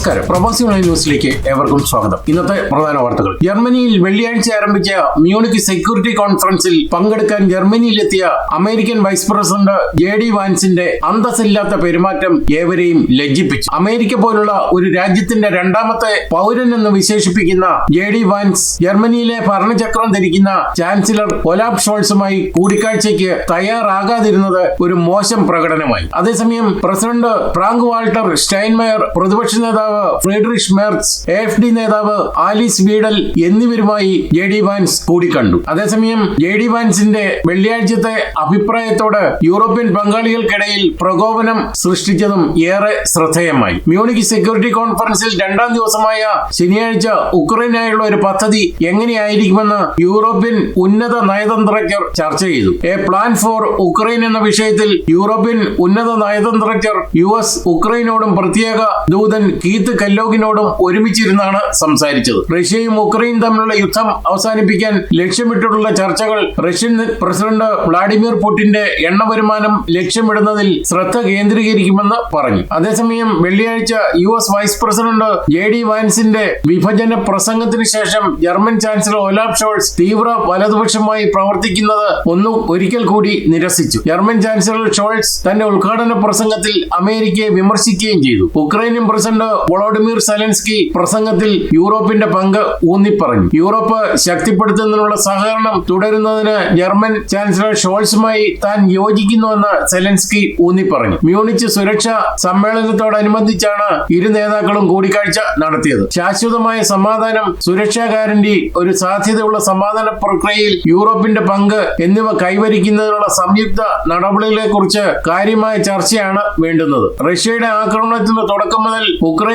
നമസ്കാരം. പ്രവാസി ന്യൂസിലേക്ക് ഏവർക്കും സ്വാഗതം. ഇന്നത്തെ പ്രധാന വാർത്തകൾ. ജർമ്മനിയിൽ വെള്ളിയാഴ്ച ആരംഭിച്ച മ്യൂണിക് സെക്യൂരിറ്റി കോൺഫറൻസിൽ പങ്കെടുക്കാൻ ജർമ്മനിയിലെത്തിയ American vice president J D വാൻസിന്റെ അന്തസ്സില്ലാത്ത പെരുമാറ്റം ഏവരെയും ലജ്ജിപ്പിച്ചു. അമേരിക്ക പോലുള്ള ഒരു രാജ്യത്തിന്റെ രണ്ടാമത്തെ പൗരൻ എന്ന് വിശേഷിപ്പിക്കുന്ന ജെ ഡി വാൻസ് ജർമ്മനിയിലെ ഭരണചക്രം ധരിക്കുന്ന ചാൻസലർ ഒലാബ് ഷോൾസുമായി കൂടിക്കാഴ്ചയ്ക്ക് തയ്യാറാകാതിരുന്നത് ഒരു മോശം പ്രകടനമായി. അതേസമയം പ്രസിഡന്റ് ഫ്രാങ്ക് വാൾട്ടർ സ്റ്റൈൻമയർ പ്രതിപക്ഷ നേതാവ് ഫ്രീഡറിഷ് മെർസ് എഫ് ഡി നേതാവ് ആലിസ് വീഡൽ എന്നിവരുമായി ജെ ഡി വാൻസ് കൂടിക്കണ്ടു. അതേസമയം ജെ ഡി വാൻസിന്റെ വെള്ളിയാഴ്ചത്തെ അഭിപ്രായത്തോട് യൂറോപ്യൻ പങ്കാളികൾക്കിടയിൽ പ്രകോപനം സൃഷ്ടിച്ചതും ഏറെ ശ്രദ്ധേയമായി. മ്യൂണിക് സെക്യൂരിറ്റി കോൺഫറൻസിൽ രണ്ടാം ദിവസമായ ശനിയാഴ്ച ഉക്രൈനായുള്ള ഒരു പദ്ധതി എങ്ങനെയായിരിക്കുമെന്ന് യൂറോപ്യൻ ഉന്നത നയതന്ത്രജ്ഞർ ചർച്ച ചെയ്തു. എ പ്ലാൻ ഫോർ ഉക്രൈൻ എന്ന വിഷയത്തിൽ യൂറോപ്യൻ ഉന്നത നയതന്ത്രജ്ഞർ യു എസ് ഉക്രൈനോടും പ്രത്യേക ദൂതൻ കീത്ത് കല്ലോഗിനോടും ഒരുമിച്ചിരുന്നാണ് സംസാരിച്ചത്. റഷ്യയും ഉക്രൈൻ തമ്മിലുള്ള യുദ്ധം അവസാനിപ്പിക്കാൻ ലക്ഷ്യമിട്ടുള്ള ചർച്ചകൾ റഷ്യൻ പ്രസിഡന്റ് വ്ളാഡിമിർ പുടിന്റെ എണ്ണ വരുമാനം ലക്ഷ്യമിടുന്നതിൽ ശ്രദ്ധ കേന്ദ്രീകരിക്കുമെന്ന് പറഞ്ഞു. അതേസമയം വെള്ളിയാഴ്ച U S vice president J D വാൻസിന്റെ വിഭജന പ്രസംഗത്തിന് ശേഷം ജർമ്മൻ ചാൻസലർ ഒലാഫ് ഷോൾസ് തീവ്ര വലതുപക്ഷമായി പ്രവർത്തിക്കുന്നത് ഒന്നും ഒരിക്കൽ കൂടി നിരസിച്ചു. ജർമ്മൻ ചാൻസലർ ഷോൾസ് തന്റെ ഉദ്ഘാടന പ്രസംഗത്തിൽ അമേരിക്കയെ വിമർശിക്കുകയും ചെയ്തു. ഉക്രൈനിയൻ പ്രസിഡന്റ് വൊളോഡിമിർ സെലൻസ്കി പ്രസംഗത്തിൽ യൂറോപ്പിന്റെ പങ്ക് ഊന്നിപ്പറഞ്ഞു. യൂറോപ്പ് ശക്തിപ്പെടുത്തുന്നതിനുള്ള സഹകരണം തുടരുന്നതിന് ജർമ്മൻ ചാൻസലർ ഷോൾസുമായി താൻ യോജിക്കുന്നുവെന്ന് സെലൻസ്കി ഊന്നിപ്പറഞ്ഞു. മ്യൂണിച്ച് സുരക്ഷാ സമ്മേളനത്തോടനുബന്ധിച്ചാണ് ഇരു നേതാക്കളും കൂടിക്കാഴ്ച നടത്തിയത്. ശാശ്വതമായ സമാധാനം സുരക്ഷാ ഗ്യാരണ്ടി ഒരു സാധ്യതയുള്ള സമാധാന പ്രക്രിയയിൽ യൂറോപ്പിന്റെ പങ്ക് എന്നിവ കൈവരിക്കുന്നതിനുള്ള സംയുക്ത നടപടികളെ കുറിച്ച് കാര്യമായ ചർച്ചയാണ് വേണ്ടുന്നത്. റഷ്യയുടെ ആക്രമണത്തിന് തുടക്കം മുതൽ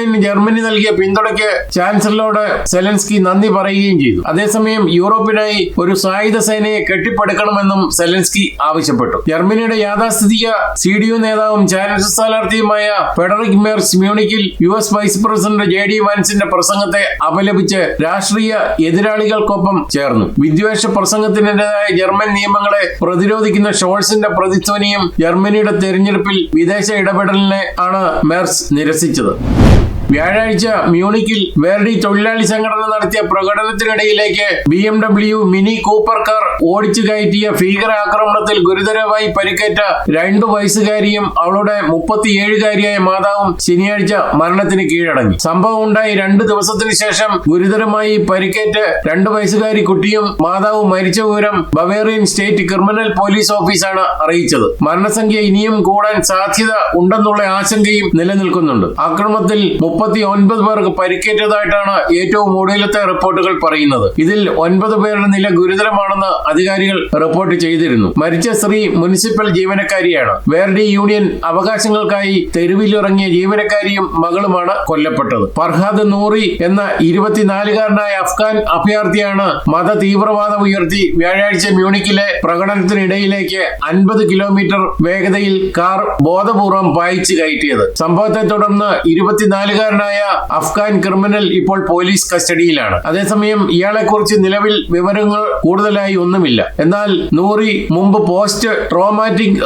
ഉക്രൈന് ജർമ്മനി നൽകിയ പിന്തുണയ്ക്ക് ചാൻസലറോട് സെലൻസ്കി നന്ദി പറയുകയും ചെയ്തു. അതേസമയം യൂറോപ്പിനായി ഒരു സായുധ സേനയെ കെട്ടിപ്പടുക്കണമെന്നും സെലൻസ്കി ആവശ്യപ്പെട്ടു. ജർമ്മനിയുടെ യാഥാസ്ഥിതിക സി ഡി യു നേതാവും ചാൻസലർ സ്ഥാനാർത്ഥിയുമായ Friedrich Merz മ്യൂണിക്കിൽ U S vice president J D വാൻസിന്റെ പ്രസംഗത്തെ അപലപിച്ച് രാഷ്ട്രീയ എതിരാളികൾക്കൊപ്പം ചേർന്നു. വിദ്വേഷ പ്രസംഗത്തിനെതിരായ ജർമ്മൻ നിയമങ്ങളെ പ്രതിരോധിക്കുന്ന ഷോൾസിന്റെ പ്രതിധ്വനിയും ജർമ്മനിയുടെ തെരഞ്ഞെടുപ്പിൽ വിദേശ ഇടപെടലിനെ ആണ് മേർസ് നിരസിച്ചത്. വ്യാഴാഴ്ച മ്യൂണിക്കിൽ വേർഡി തൊഴിലാളി സംഘടന നടത്തിയ പ്രകടനത്തിനിടയിലേക്ക് B M W Mini Cooper car ഓടിച്ചു കയറ്റിയ ഭീകരാക്രമണത്തിൽ ഗുരുതരമായി പരിക്കേറ്റ രണ്ടു വയസ്സുകാരിയും അവളുടെ മുപ്പത്തിയേഴുകാരിയായ മാതാവും ശനിയാഴ്ച മരണത്തിന് കീഴടങ്ങി. സംഭവം ഉണ്ടായി രണ്ട് ദിവസത്തിന് ശേഷം ഗുരുതരമായി പരിക്കേറ്റ് രണ്ടു വയസ്സുകാരി കുട്ടിയും മാതാവും മരിച്ച വിവരം ബവേറിയൻ സ്റ്റേറ്റ് ക്രിമിനൽ പോലീസ് ഓഫീസാണ് അറിയിച്ചത്. മരണസംഖ്യ ഇനിയും കൂടാൻ സാധ്യത ഉണ്ടെന്നുള്ള ആശങ്കയും നിലനിൽക്കുന്നുണ്ട്. ആക്രമണത്തിൽ മുപ്പത്തി ഒൻപത് പേർക്ക് പരിക്കേറ്റതായിട്ടാണ് ഏറ്റവും ഒടുവിലത്തെ റിപ്പോർട്ടുകൾ പറയുന്നത്. ഇതിൽ ഒൻപത് പേരുടെ നില ഗുരുതരമാണെന്ന് അധികാരികൾ റിപ്പോർട്ട് ചെയ്തിരുന്നു. മരിച്ച സ്ത്രീ മുനിസിപ്പൽ ജീവനക്കാരിയാണ്. വേർഡി യൂണിയൻ അവകാശങ്ങൾക്കായി തെരുവിലിറങ്ങിയ ജീവനക്കാരിയും മകളുമാണ് കൊല്ലപ്പെട്ടത്. ഫർഹാദ് നൂറി എന്ന ഇരുപത്തിനാലുകാരനായ അഫ്ഗാൻ അഭയാർത്ഥിയാണ് മത തീവ്രവാദം ഉയർത്തി വ്യാഴാഴ്ച മ്യൂണിക്കിലെ പ്രകടനത്തിനിടയിലേക്ക് അൻപത് കിലോമീറ്റർ വേഗതയിൽ കാർ ബോധപൂർവം പായിച്ചു കയറ്റിയത്. സംഭവത്തെ തുടർന്ന് ഇരുപത്തിനാലുകാരനായ അഫ്ഗാൻ ക്രിമിനൽ ഇപ്പോൾ പോലീസ് കസ്റ്റഡിയിലാണ്. അതേസമയം ഇയാളെക്കുറിച്ച് നിലവിൽ വിവരങ്ങൾ കൂടുതലായി ഒന്നുമില്ല. എന്നാൽ നൂറി മുമ്പ് പോസ്റ്റ് ട്രോമാറ്റിക്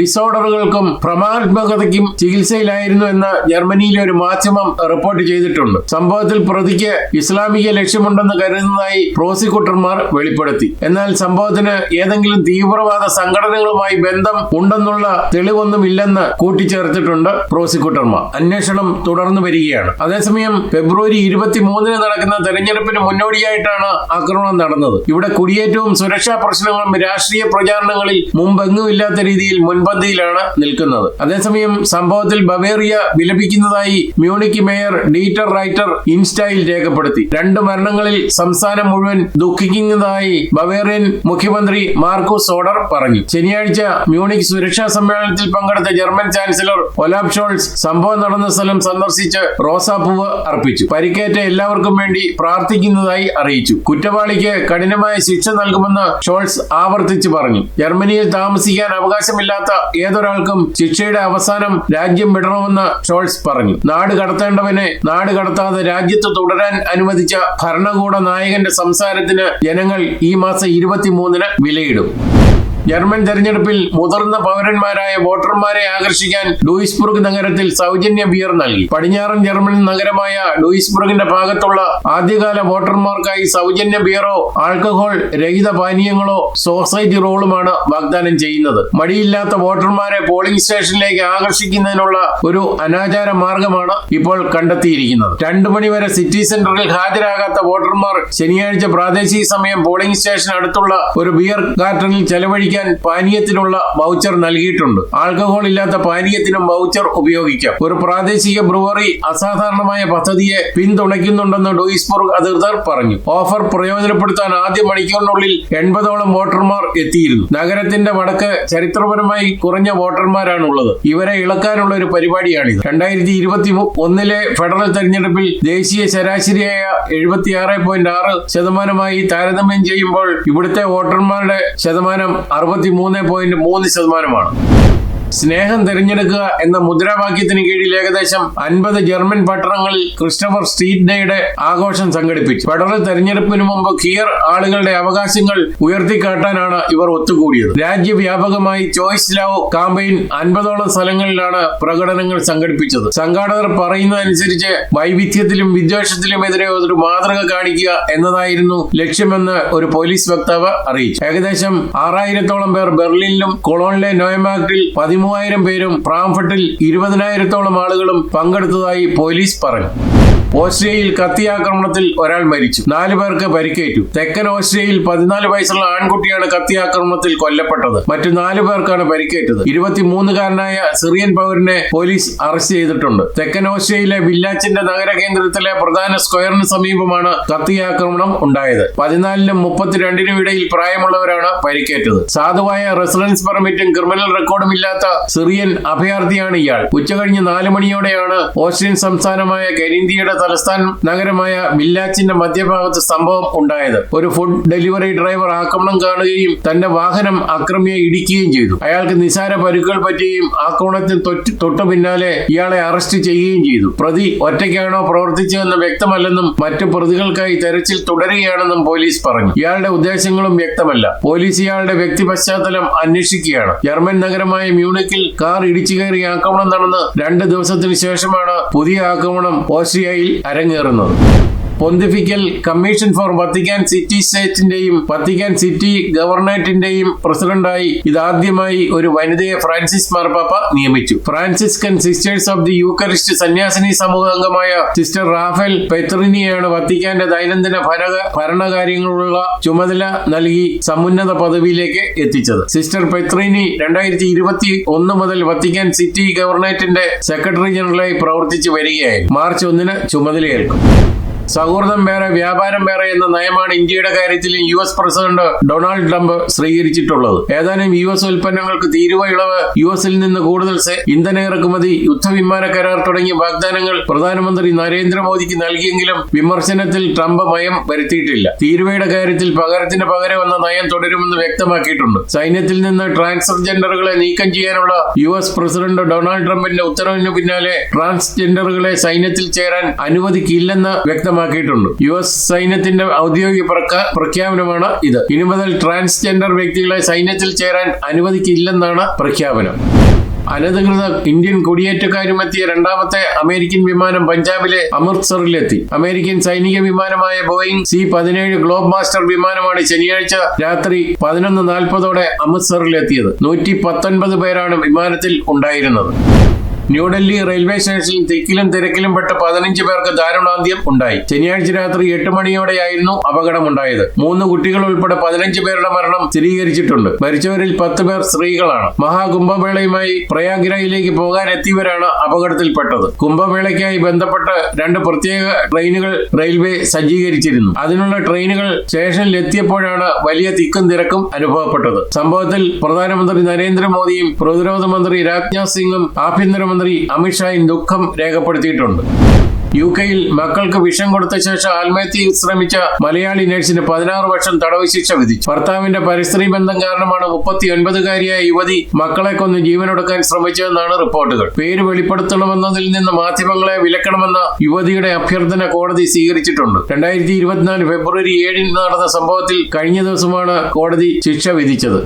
ഡിസോർഡറുകൾക്കും ഭ്രമാത്മകതയ്ക്കും ചികിത്സയിലായിരുന്നു എന്ന് ജർമ്മനിയിലെ ഒരു മാധ്യമം റിപ്പോർട്ട് ചെയ്തിട്ടുണ്ട്. സംഭവത്തിൽ പ്രതിക്ക് ഇസ്ലാമിക ലക്ഷ്യമുണ്ടെന്ന് കരുതുന്നതായി പ്രോസിക്യൂട്ടർമാർ വെളിപ്പെടുത്തി. എന്നാൽ സംഭവത്തിന് ഏതെങ്കിലും തീവ്രവാദ സംഘടനകളുമായി ബന്ധം ഉണ്ടെന്നുള്ള തെളിവൊന്നുമില്ലെന്ന് കൂട്ടിച്ചേർത്തിട്ടുണ്ട് പ്രോസിക്യൂട്ടർമാർ. അന്വേഷണം തുടർന്നു വരികയാണ് അതേസമയം ഫെബ്രുവരി ഇരുപത്തി മൂന്നിന് നടക്കുന്ന തെരഞ്ഞെടുപ്പിന് മുന്നോടിയായിട്ടാണ് ആക്രമണം നടന്നത്. ഇവിടെ കുടിയേറ്റവും സുരക്ഷാ പ്രശ്നങ്ങളും രാഷ്ട്രീയ പ്രചാരണങ്ങളിൽ മുമ്പെങ്ങും ഇല്ലാത്ത രീതിയിൽ മുൻപന്തിയിലാണ് നിൽക്കുന്നത്. അതേസമയം സംഭവത്തിൽ ബവേറിയ വിലപിക്കുന്നതായി മ്യൂണിക് മേയർ ഡീറ്റർ റൈറ്റർ ഇൻസ്റ്റയിൽ രേഖപ്പെടുത്തി. രണ്ട് മരണങ്ങളിൽ സംസ്ഥാനം മുഴുവൻ ദുഃഖിക്കുന്നതായി ബവേറിയൻ മുഖ്യമന്ത്രി മാർക്കോ സോഡർ പറഞ്ഞു. ശനിയാഴ്ച മ്യൂണിക് സുരക്ഷാ സമ്മേളനത്തിൽ പങ്കെടുത്ത ജർമ്മൻ ചാൻസലർ ഒലാബ് ഷോൾസ് സംഭവം നടന്ന സ്ഥലം സന്ദർശിച്ച് റോസാപ്പൂവ് അർപ്പിച്ചു. പരിക്കേറ്റ എല്ലാവർക്കും വേണ്ടി പ്രാർത്ഥിക്കുന്നതായി അറിയിച്ചു. കുറ്റവാളിക്ക് കഠിനമായ ശിക്ഷ നൽകുമെന്ന് ഷോൾസ് ആവർത്തിച്ചു പറഞ്ഞു. ജർമ്മനിയിൽ താമസിക്കാൻ അവകാശമില്ലാത്ത ഏതൊരാൾക്കും ശിക്ഷയുടെ അവസാനം രാജ്യം വിടണമെന്ന് ഷോൾസ് പറഞ്ഞു. നാട് കടത്തേണ്ടവനെ നാട് കടത്താതെ രാജ്യത്ത് തുടരാൻ അനുവദിച്ച ഭരണകൂട നായകന്റെ സംസാരത്തിന് ജനങ്ങൾ ഈ മാസം ഇരുപത്തിമൂന്നിന് വിലയിടും. ജർമ്മൻ തെരഞ്ഞെടുപ്പിൽ മുതിർന്ന പൗരന്മാരായ വോട്ടർമാരെ ആകർഷിക്കാൻ ഡൂയിസ്ബുർഗ് നഗരത്തിൽ സൗജന്യ ബിയർ നൽകി. പടിഞ്ഞാറൻ ജർമ്മൻ നഗരമായ ഡൂയിസ്ബുർഗിന്റെ ഭാഗത്തുള്ള ആദ്യകാല വോട്ടർമാർക്കായി സൗജന്യ ബിയറോ ആൾക്കഹോൾ രഹിത പാനീയങ്ങളോ സോസൈറ്റി റോളുമാണ് വാഗ്ദാനം ചെയ്യുന്നത്. മടിയില്ലാത്ത വോട്ടർമാരെ പോളിംഗ് സ്റ്റേഷനിലേക്ക് ആകർഷിക്കുന്നതിനുള്ള ഒരു അനാചാര മാർഗമാണ് ഇപ്പോൾ കണ്ടെത്തിയിരിക്കുന്നത്. രണ്ടു മണിവരെ സിറ്റി സെന്ററിൽ ഹാജരാകാത്ത വോട്ടർമാർ ശനിയാഴ്ച പ്രാദേശിക സമയം പോളിംഗ് സ്റ്റേഷൻ അടുത്തുള്ള ഒരു ബിയർ ഗാർട്ടനിൽ ചെലവഴിക്കാൻ പാനീയത്തിനുള്ള വൗച്ചർ നൽകിയിട്ടുണ്ട്. ആൽക്കഹോൾ ഇല്ലാത്ത പാനീയത്തിനും വൗച്ചർ ഉപയോഗിക്കാം. ഒരു പ്രാദേശിക ബ്രുവറി അസാധാരണമായ പദ്ധതിയെ പിന്തുണയ്ക്കുന്നുണ്ടെന്ന് ഡോയിസ്ബർഗ് അധികൃതർ പറഞ്ഞു. ഓഫർ പ്രയോജനപ്പെടുത്താൻ ആദ്യ മണിക്കൂറിനുള്ളിൽ എൺപതോളം വോട്ടർമാർ എത്തിയിരുന്നു. നഗരത്തിന്റെ വടക്ക് ചരിത്രപരമായി കുറഞ്ഞ വോട്ടർമാരാണുള്ളത്. ഇവരെ ഇളക്കാനുള്ള ഒരു പരിപാടിയാണിത്. രണ്ടായിരത്തി ഇരുപത്തി ഒന്നിലെ ഫെഡറൽ തെരഞ്ഞെടുപ്പിൽ ദേശീയ ശരാശരിയായ എഴുപത്തിയാറ് പോയിന്റ് ആറ് ശതമാനമായി താരതമ്യം ചെയ്യുമ്പോൾ ഇവിടുത്തെ വോട്ടർമാരുടെ ശതമാനം അറുപത്തിമൂന്ന് പോയിന്റ് മൂന്ന് ശതമാനമാണ്. സ്നേഹം തിരഞ്ഞെടുക്കുക എന്ന മുദ്രാവാക്യത്തിന് കീഴിൽ ഏകദേശം അൻപത് ജർമ്മൻ പട്ടണങ്ങളിൽ ക്രിസ്റ്റഫർ സ്ട്രീറ്റ് ഡേയുടെ ആഘോഷം സംഘടിപ്പിച്ചു. ഫെഡറൽ തെരഞ്ഞെടുപ്പിന് മുമ്പ് കിയർ ആളുകളുടെ അവകാശങ്ങൾ ഉയർത്തിക്കാട്ടാനാണ് ഇവർ ഒത്തുകൂടിയത്. രാജ്യവ്യാപകമായി ചോയ്സ് ലവ് കാമ്പയിൻ അൻപതോളം സ്ഥലങ്ങളിലാണ് പ്രകടനങ്ങൾ സംഘടിപ്പിച്ചത്. സംഘാടകർ പറയുന്നതനുസരിച്ച് വൈവിധ്യത്തിലും വിദ്വേഷത്തിലുമെതിരെ ഒരു മാതൃക കാണിക്കുക എന്നതായിരുന്നു ലക്ഷ്യമെന്ന് ഒരു പോലീസ് വക്താവ് അറിയിച്ചു. ഏകദേശം ആറായിരത്തോളം പേർ ബെർലിനിലും കൊളോണിലെ നോയമാക്ടിൽ പതിമൂവായിരം പേരും പ്രാംഫട്ടിൽ ഇരുപതിനായിരത്തോളം ആളുകളും പങ്കെടുത്തതായി പോലീസ് പറഞ്ഞു ഓസ്ട്രിയയിൽ കത്തിയാക്രമണത്തിൽ ഒരാൾ മരിച്ചു. നാലു പേർക്ക് പരിക്കേറ്റു. തെക്കൻ ഓസ്ട്രേലിയയിൽ പതിനാല് വയസ്സുള്ള ആൺകുട്ടിയാണ് കത്തിയാക്രമണത്തിൽ കൊല്ലപ്പെട്ടത്. മറ്റു നാലു പേർക്കാണ് പരിക്കേറ്റത്. ഇരുപത്തിമൂന്നുകാരനായ സിറിയൻ പൗരനെ പോലീസ് അറസ്റ്റ് ചെയ്തിട്ടുണ്ട്. തെക്കൻ ഓസ്ട്രേലിയയിലെ വില്ലാച്ചിന്റെ നഗര കേന്ദ്രത്തിലെ പ്രധാന സ്ക്വയറിന് സമീപമാണ് കത്തിയാക്രമണം ഉണ്ടായത്. പതിനാലിനും മുപ്പത്തിരണ്ടിനും ഇടയിൽ പ്രായമുള്ളവരാണ് പരിക്കേറ്റത്. സാധുവായ റെസിഡൻസ് പെർമിറ്റും ക്രിമിനൽ റെക്കോർഡും ഇല്ലാത്ത സിറിയൻ അഭയാർത്ഥിയാണ് ഇയാൾ. ഉച്ചകഴിഞ്ഞ് നാല് മണിയോടെയാണ് ഓസ്ട്രിയൻ സംസ്ഥാനമായ കരിന്തിയുടെ തലസ്ഥാന നഗരമായ മില്ലാച്ചിന്റെ മധ്യഭാഗത്ത് സംഭവം ഉണ്ടായത്. ഒരു ഫുഡ് ഡെലിവറി ഡ്രൈവർ ആക്രമണം കാണുകയും തന്റെ വാഹനം അക്രമിയെ ഇടിക്കുകയും ചെയ്തു. അയാൾക്ക് നിസാര പരുക്കൾ പറ്റുകയും ആക്രമണത്തിന് തൊട്ടു പിന്നാലെ ഇയാളെ അറസ്റ്റ് ചെയ്യുകയും ചെയ്തു. പ്രതി ഒറ്റയ്ക്കാണോ പ്രവർത്തിച്ചതെന്ന് വ്യക്തമല്ലെന്നും മറ്റു പ്രതികൾക്കായി തെരച്ചിൽ തുടരുകയാണെന്നും പോലീസ് പറഞ്ഞു. ഇയാളുടെ ഉദ്ദേശങ്ങളും വ്യക്തമല്ല. പോലീസ് ഇയാളുടെ വ്യക്തി പശ്ചാത്തലം അന്വേഷിക്കുകയാണ്. ജർമ്മൻ നഗരമായ മ്യൂണിക്കിൽ കാർ ഇടിച്ചു കയറി ആക്രമണം നടന്ന് രണ്ട് ദിവസത്തിന് ശേഷമാണ് പുതിയ ആക്രമണം ഓസ്ട്രിയയിൽ അരങ്ങേറുന്നത്. Pontifical commission for Vatican City സ്റ്റേറ്റിന്റെയും Vatican city ഗവർണേറ്റിന്റെയും പ്രസിഡന്റായി ഇതാദ്യമായി ഒരു വനിതയെ ഫ്രാൻസിസ് മാർപ്പാപ്പ നിയമിച്ചു. Franciscan sisters of the Eucharist സന്യാസിനി സമൂഹ അംഗമായ സിസ്റ്റർ റാഫേൽ പെത്രിനിയാണ് വത്തിക്കാന്റെ ദൈനംദിന ഭരണ ഭരണകാര്യങ്ങളുള്ള ചുമതല നൽകി സമുന്നത പദവിയിലേക്ക് എത്തിച്ചത്. സിസ്റ്റർ പെത്രീനി രണ്ടായിരത്തി ഇരുപത്തി ഒന്ന് മുതൽ വത്തിക്കാൻ സിറ്റി ഗവർണേറ്റിന്റെ സെക്രട്ടറി ജനറലായി പ്രവർത്തിച്ചു വരികയായി മാർച്ച് ഒന്നിന് ചുമതലയേൽക്കും. സൗഹൃദം വേറെ വ്യാപാരം വേറെ എന്ന നയമാണ് ഇന്ത്യയുടെ കാര്യത്തിൽ U S president Donald Trump സ്വീകരിച്ചിട്ടുള്ളത്. ഏതാനും യു എസ് ഉൽപ്പന്നങ്ങൾക്ക് തീരുവ ഇളവ് യു എസിൽ നിന്ന് കൂടുതൽ ഇന്ധന ഇറക്കുമതി യുദ്ധവിമാന കരാർ തുടങ്ങിയ വാഗ്ദാനങ്ങൾ പ്രധാനമന്ത്രി നരേന്ദ്രമോദിക്ക് നൽകിയെങ്കിലും വിമർശനത്തിൽ ട്രംപ് മയം വരുത്തിയിട്ടില്ല. തീരുവയുടെ കാര്യത്തിൽ പകരത്തിന് പകരം എന്ന നയം തുടരുമെന്ന് വ്യക്തമാക്കിയിട്ടുണ്ട്. സൈന്യത്തിൽ നിന്ന് ട്രാൻസ്ജെൻഡറുകളെ നീക്കം ചെയ്യാനുള്ള യു എസ് പ്രസിഡന്റ് ഡൊണാൾഡ് ട്രംപിന്റെ ഉത്തരവിന് പിന്നാലെ ട്രാൻസ്ജെൻഡറുകളെ സൈന്യത്തിൽ ചേരാൻ അനുവദിക്കില്ലെന്ന് വ്യക്തമാക്കിയിട്ടുണ്ട്. യു എസ് സൈന്യത്തിന്റെ ഔദ്യോഗിക പ്രഖ്യാപനമാണ് ഇത്. ഇനി മുതൽ ട്രാൻസ്ജെൻഡർ വ്യക്തികളെ സൈന്യത്തിൽ ചേരാൻ അനുവദിക്കില്ലെന്നാണ് പ്രഖ്യാപനം. അനധികൃത ഇന്ത്യൻ കുടിയേറ്റക്കാരും എത്തിയ രണ്ടാമത്തെ അമേരിക്കൻ വിമാനം പഞ്ചാബിലെ അമൃത്സറിലെത്തി. അമേരിക്കൻ സൈനിക വിമാനമായ ബോയിങ് സി പതിനേഴ് ഗ്ലോബ് മാസ്റ്റർ വിമാനമാണ് ശനിയാഴ്ച രാത്രി പതിനൊന്ന് നാൽപ്പതോടെ അമൃത്സറിലെത്തിയത്. നൂറ്റി പത്തൊൻപത് പേരാണ് വിമാനത്തിൽ ഉണ്ടായിരുന്നത്. ന്യൂഡൽഹി റെയിൽവേ സ്റ്റേഷനിൽ തിക്കിലും തിരക്കിലും പെട്ട പതിനഞ്ച് പേർക്ക് ദാരുണാന്ത്യം ഉണ്ടായി. ശനിയാഴ്ച രാത്രി എട്ട് മണിയോടെയായിരുന്നു അപകടമുണ്ടായത്. മൂന്ന് കുട്ടികൾ ഉൾപ്പെടെ പതിനഞ്ച് പേരുടെ മരണം സ്ഥിരീകരിച്ചിട്ടുണ്ട്. മരിച്ചവരിൽ പത്ത് പേർ സ്ത്രീകളാണ്. മഹാകുംഭമേളയുമായി പ്രയാഗ്രയിലേക്ക് പോകാൻ എത്തിയവരാണ് അപകടത്തിൽപ്പെട്ടത്. കുംഭമേളയ്ക്കായി ബന്ധപ്പെട്ട് രണ്ട് പ്രത്യേക ട്രെയിനുകൾ റെയിൽവേ സജ്ജീകരിച്ചിരുന്നു. അതിനുള്ള ട്രെയിനുകൾ സ്റ്റേഷനിൽ എത്തിയപ്പോഴാണ് വലിയ തിക്കും തിരക്കും അനുഭവപ്പെട്ടത്. സംഭവത്തിൽ പ്രധാനമന്ത്രി നരേന്ദ്രമോദിയും പ്രതിരോധ മന്ത്രി രാജ്നാഥ് സിംഗും ആഭ്യന്തരമന്ത്രി അമിത്ഷായും ദുഃഖം രേഖപ്പെടുത്തിയിട്ടുണ്ട്. യു കെയിൽ മക്കൾക്ക് വിഷം കൊടുത്ത ശേഷം ആത്മഹത്യ ശ്രമിച്ച മലയാളി നഴ്സിന് പതിനാറ് വർഷം തടവ് ശിക്ഷ വിധിച്ചു. ഭർത്താവിന്റെ പരിസ്ഥിതി ബന്ധം കാരണമാണ് മുപ്പത്തി ഒൻപതുകാരിയായ യുവതി മക്കളെ കൊന്ന് ജീവനൊടുക്കാൻ ശ്രമിച്ചതെന്നാണ് റിപ്പോർട്ടുകൾ. പേര് വെളിപ്പെടുത്തണമെന്നതിൽ നിന്ന് മാധ്യമങ്ങളെ വിലക്കണമെന്ന യുവതിയുടെ അഭ്യർത്ഥന കോടതി സ്വീകരിച്ചിട്ടുണ്ട്. രണ്ടായിരത്തി ഇരുപത്തിനാല് ഫെബ്രുവരി ഏഴിന് നടന്ന സംഭവത്തിൽ കഴിഞ്ഞ ദിവസമാണ് കോടതി ശിക്ഷ വിധിച്ചത്.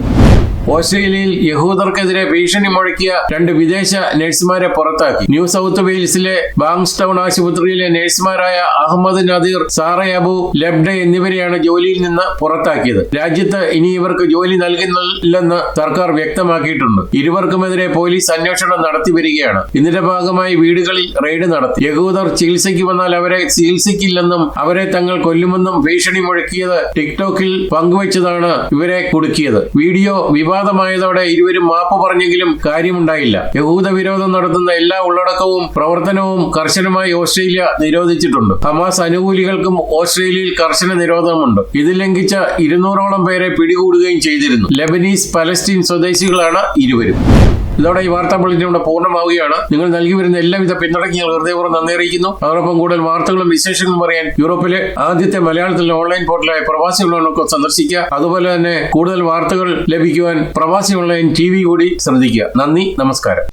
ഓസ്ട്രേലിയയിൽ യഹൂദർക്കെതിരെ ഭീഷണി മുഴക്കിയ രണ്ട് വിദേശ നഴ്സുമാരെ പുറത്താക്കി. ന്യൂ സൗത്ത് വെയിൽസിലെ ബാങ്സ്റ്റൌൺ ആശുപത്രിയിലെ നഴ്സുമാരായ Ahmad Nadir Sarah Abu Lebdeh എന്നിവരെയാണ് ജോലിയിൽ നിന്ന് പുറത്താക്കിയത്. രാജ്യത്ത് ഇനി ഇവർക്ക് ജോലി നൽകുന്നില്ലെന്ന് സർക്കാർ വ്യക്തമാക്കിയിട്ടുണ്ട്. ഇരുവർക്കുമെതിരെ പോലീസ് അന്വേഷണം നടത്തി വരികയാണ്. ഇതിന്റെ ഭാഗമായി വീടുകളിൽ റെയ്ഡ് നടത്തി. യഹൂദർ ചികിത്സയ്ക്ക് വന്നാൽ അവരെ ചികിത്സിക്കില്ലെന്നും അവരെ തങ്ങൾ കൊല്ലുമെന്നും ഭീഷണി മുഴക്കിയത് ടിക്ടോക്കിൽ പങ്കുവച്ചതാണ് ഇവരെ കുടുക്കിയത്. വീഡിയോ വിവാദമായതോടെ ഇരുവരും മാപ്പ് പറഞ്ഞെങ്കിലും കാര്യമുണ്ടായില്ല. യഹൂദ വിരോധം നടത്തുന്ന എല്ലാ ഉള്ളടക്കവും പ്രവർത്തനവും കർശനമായി ഓസ്ട്രേലിയ നിരോധിച്ചിട്ടുണ്ട്. ഹമാസ് അനുകൂലികൾക്കും ഓസ്ട്രേലിയയിൽ കർശന നിരോധനമുണ്ട്. ഇത് ലംഘിച്ച ഇരുന്നൂറോളം പേരെ പിടികൂടുകയും ചെയ്തിരുന്നു. ലെബനീസ് പലസ്തീൻ സ്വദേശികളാണ് ഇരുവരും. ഇതോടെ ഈ വാർത്താ ബുള്ളറ്റിൻ ഇവിടെ പൂർണമാവുകയാണ്. നിങ്ങൾ നൽകി വരുന്ന എല്ലാവിധ പിന്തുണയ്ക്ക് ഞങ്ങൾ ഹൃദയപൂർവം നന്ദി അറിയിക്കുന്നു. അതോടൊപ്പം കൂടുതൽ വാർത്തകളും വിശേഷങ്ങളും അറിയാൻ യൂറോപ്പിലെ ആദ്യത്തെ മലയാളത്തിലെ ഓൺലൈൻ പോർട്ടലായ പ്രവാസി ഓൺലൈനൊക്കെ സന്ദർശിക്കുക. അതുപോലെ തന്നെ കൂടുതൽ വാർത്തകൾ ലഭിക്കുവാൻ പ്രവാസി ഓൺലൈൻ ടി കൂടി ശ്രദ്ധിക്കുക. നന്ദി നമസ്കാരം.